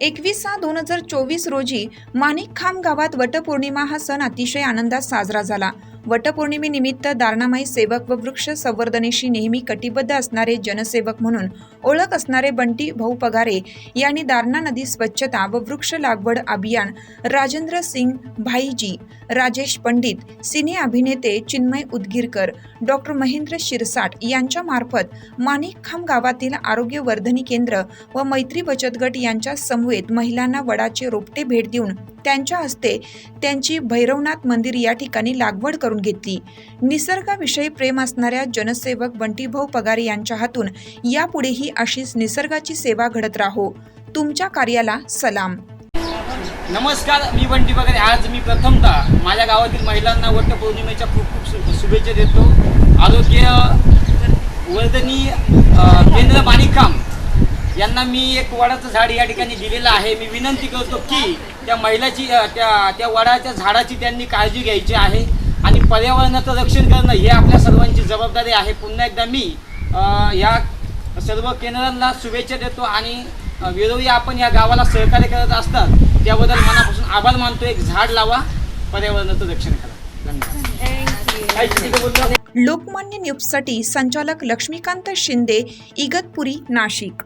एकवीस सहा दोन हजार चोवीस रोजी माणिकखांब गावात वटपौर्णिमा हा सण अतिशय आनंदात साजरा झाला. वटपौर्णिमेनिमित्त दारणामाई सेवक व वृक्ष संवर्धनेशी नेहमी कटिबद्ध असणारे जनसेवक म्हणून ओळख असणारे बंटी भाऊ पगारे यांनी दारणा नदी स्वच्छता व वृक्ष लागवड अभियान राजेंद्र सिंग भाईजी राजेश पंडित सिने अभिनेते चिन्मय उदगीरकर डॉक्टर महेंद्र शिरसाट यांच्या मार्फत गावातील आरोग्य वर्धनी केंद्र व मैत्री बचत गट यांच्या समवेत महिलांना वडाचे रोपटे भेट देऊन त्यांच्या हस्ते त्यांची भैरवनाथ मंदिर या ठिकाणी लागवड करून घेतली. निसर्गाविषयी प्रेम असणाऱ्या जनसेवक बंटीभाऊ पगारे यांच्या हातून यापुढेही अशीच निसर्गाची सेवा घडत राहो. तुमच्या कार्याला सलाम. नमस्कार मी बंटी वगैरे आज मी प्रथमतः माझ्या गावातील महिलांना वटपौर्णिमेच्या खूप खूप शुभेच्छा देतो. आरोग्य वर्धनी केंद्र माणिककाम यांना मी एक वडाचं झाड या ठिकाणी दिलेलं आहे. मी विनंती करतो की त्या महिलाची त्या त्या वडाच्या झाडाची त्यांनी काळजी घ्यायची आहे. आणि पर्यावरणाचं रक्षण करणं हे आपल्या सर्वांची जबाबदारी आहे. पुन्हा एकदा मी या सर्व केंद्रांना शुभेच्छा देतो आणि वेळोवेळी आपण या गावाला सहकार्य करत असतात त्याबद्दल मनापासून आभार मानतो. एक झाड लावा पर्यावरणाचं रक्षण करा. लोकमान्य न्यूजसाठी संचालक लक्ष्मीकांत शिंदे इगतपुरी नाशिक.